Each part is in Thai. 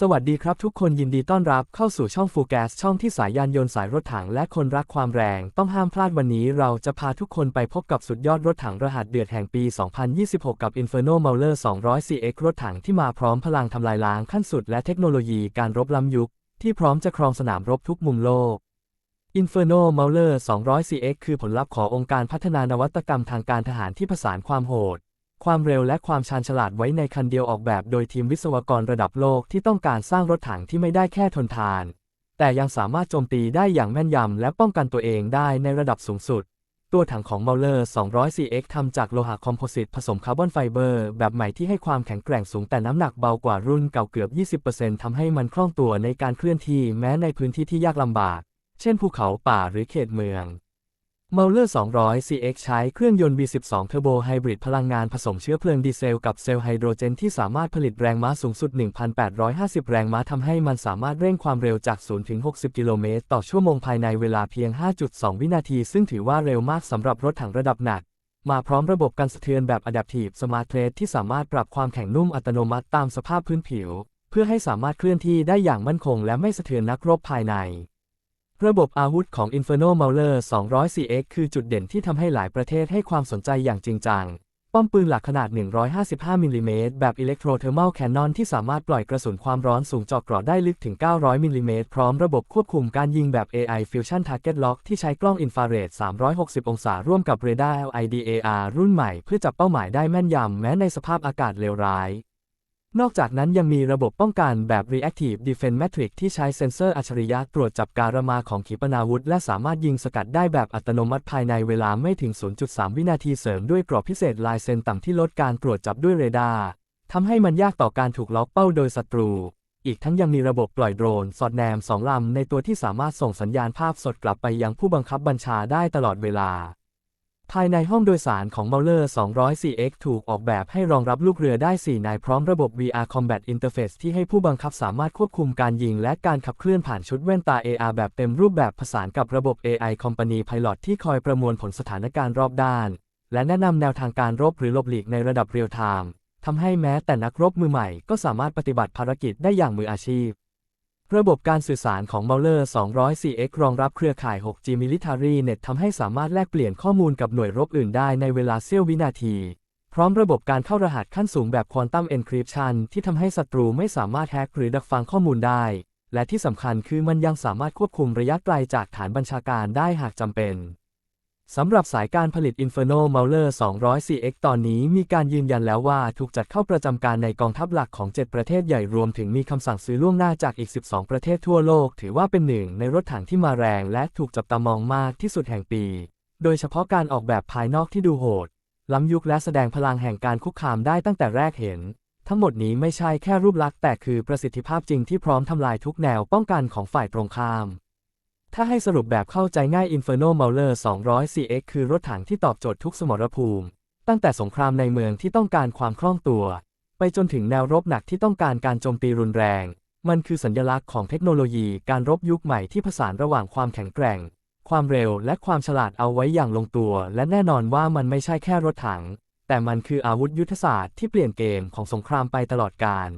สวัสดีครับทุกคนยินดีต้อนรับเข้าสู่ช่องฟูแกสช่องที่สายยานยนต์สายรถถังและคนรักความแรงต้องห้ามพลาดวันนี้เราจะพาทุกคนไปพบกับสุดยอดรถถังรหัสเดือดแห่งปี 2026 กับ Inferno Mauler 200CX รถถังที่มาพร้อมพลังทำลายล้างขั้นสุดและเทคโนโลยีการรบล้ำยุค ที่พร้อมจะครองสนามรบทุกมุมโลก Inferno Mauler 200CX คือผลลัพธ์ขององค์การพัฒนานวัตกรรมทางการทหารที่ผสานความโหด ความเร็วและความชาญฉลาดไว้ในคันเดียวออกแบบโดยทีมวิศวกรระดับโลกที่ต้องการสร้างรถถังที่ไม่ได้แค่ทนทาน แต่ยังสามารถโจมตีได้อย่างแม่นยำและป้องกันตัวเองได้ในระดับสูงสุด ตัวถังของ Mauler 200CX ทำจากโลหะคอมโพสิตผสมคาร์บอนไฟเบอร์ แบบใหม่ที่ให้ความแข็งแกร่งสูงแต่น้ำหนักเบากว่ารุ่นเก่าเกือบ 20%ทำให้มันคล่องตัวในการเคลื่อนที่แม้ในพื้นที่ที่ยากลำบาก เช่นภูเขาป่าหรือเขตเมือง m a u l e r 200 CX ใช้เครื่องยนต์ V12 Turbo Hybrid พลังงานผสมเชื้อเพลิงดีเซลกับเซลล์ไฮโดรเจนที่สามารถผลิตแรงม้าสูงสุด 1,850 แรงม้าทำให้มันสามารถเร่งความเร็วจาก 0 ถึง 60 กิโลเมตร ต่อชั่วโมงภายในเวลาเพียง 5.2 วินาที ซึ่งถือว่าเร็วมากสำหรับรถถังระดับหนัก มาพร้อมระบบกันสะเทือนแบบ Adaptive Smart Plate ที่สามารถปรับความแข็งนุ่มอัตโนมัติตามสภาพพื้นผิว เพื่อให้สามารถเคลื่อนที่ได้อย่างมั่นคง และไม่สะเทือนนักรบภายใน ระบบอาวุธของ Inferno Mauler 200CX คือจุดเด่นที่ทำให้หลายประเทศให้ความสนใจอย่างจริงจัง ป้อมปืนหลักขนาด 155มิลลิเมตรแบบ Electro-Thermal Cannon ที่สามารถปล่อยกระสุนความร้อนสูงจาะเกราะได้ลึกถึง 900มิลลิเมตรพร้อมระบบควบคุมการยิงแบบ AI Fusion Target Lock ที่ใช้กล้องอินฟราเรด 360 องศาร่วมกับเรดาร์ LIDAR รุ่นใหม่เพื่อจับเป้าหมายได้แม่นยำแม้ในสภาพอากาศเลวร้าย นอกจากนั้นยังมีระบบป้องกันแบบ Reactive Defense Matrix ที่ใช้เซ็นเซอร์อัจฉริยะตรวจจับการมาของขีปนาวุธ และสามารถยิงสกัดได้แบบอัตโนมัติภายในเวลาไม่ถึง 0.3 วินาทีเสริมด้วยกรอบพิเศษลายเซ็นต่ำที่ลดการตรวจจับด้วยเรดาร์ทำให้มันยากต่อการถูกล็อกเป้าโดยศัตรู อีกทั้งยังมีระบบปล่อยโดรน สอดแนมสองลำในตัวที่สามารถส่งสัญญาณภาพสดกลับไปยังผู้บังคับบัญชาได้ตลอดเวลา ภายในห้องโดยสารของ Mauler 200CX ถูกออกแบบให้รองรับลูกเรือได้ 4 นายพร้อมระบบ VR Combat Interface ที่ให้ผู้บังคับสามารถควบคุมการยิงและการขับเคลื่อนผ่านชุดแว่นตา AR แบบเต็มรูปแบบผสานกับระบบ AI Company Pilot ที่คอยประมวลผลสถานการณ์รอบด้าน และแนะนำแนวทางการรบหรือหลบหลีกในระดับเรียลไทม์ทำให้แม้แต่นักรบมือใหม่ก็สามารถปฏิบัติภารกิจได้อย่างมืออาชีพ ระบบการสื่อสารของ Mauler 204x รองรับเครือข่าย 6G Military Net ทำให้สามารถแลกเปลี่ยนข้อมูลกับหน่วยรบอื่นได้ในเวลาเสี้ยววินาที พร้อมระบบการเข้ารหัสขั้นสูงแบบ Quantum Encryption ที่ทำให้ศัตรูไม่สามารถแฮกหรือดักฟังข้อมูลได้ และที่สำคัญคือมันยังสามารถควบคุมระยะไกลจากฐานบัญชาการได้หากจำเป็น สำหรับสายการผลิต Inferno Mauler 200CX ตอนนี้มีการยืนยันแล้วว่าถูกจัดเข้าประจำการในกองทัพหลักของ 7 ประเทศใหญ่รวมถึงมีคำสั่งซื้อล่วงหน้าจากอีก 12 ประเทศทั่วโลก ถือว่าเป็นหนึ่งในรถถังที่มาแรงและถูกจับตามองมากที่สุดแห่งปี โดยเฉพาะการออกแบบภายนอกที่ดูโหด ล้ำยุคและแสดงพลังแห่งการคุกคามได้ตั้งแต่แรกเห็น ทั้งหมดนี้ไม่ใช่แค่รูปลักษณ์แต่คือประสิทธิภาพจริงที่พร้อมทำลายทุกแนวป้องกันของฝ่ายตรงข้าม ถ้าให้สรุปแบบเข้าใจง่าย Inferno Mauler 200CX คือรถถังที่ตอบโจทย์ทุกสมรภูมิ ตั้งแต่สงครามในเมืองที่ต้องการความคล่องตัว ไปจนถึงแนวรบหนักที่ต้องการการโจมตีรุนแรง มันคือสัญลักษณ์ของเทคโนโลยีการรบยุคใหม่ที่ผสานระหว่างความแข็งแกร่ง ความเร็วและความฉลาดเอาไว้อย่างลงตัว และแน่นอนว่ามันไม่ใช่แค่รถถัง แต่มันคืออาวุธยุทธศาสตร์ที่เปลี่ยนเกมของสงครามไปตลอดกาล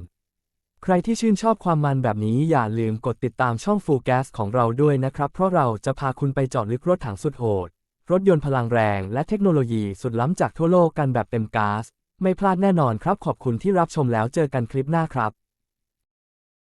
ใครที่ชื่นชอบความมันแบบนี้อย่าลืมกดติดตามช่อง Full Gas ของเราด้วยนะครับ เพราะเราจะพาคุณไปเจาะลึกรถถังสุดโหด รถยนต์พลังแรงและเทคโนโลยีสุดล้ำจากทั่วโลกกันแบบเต็มก๊าซไม่พลาดแน่นอนครับขอบคุณที่รับชมแล้วเจอกันคลิปหน้าครับ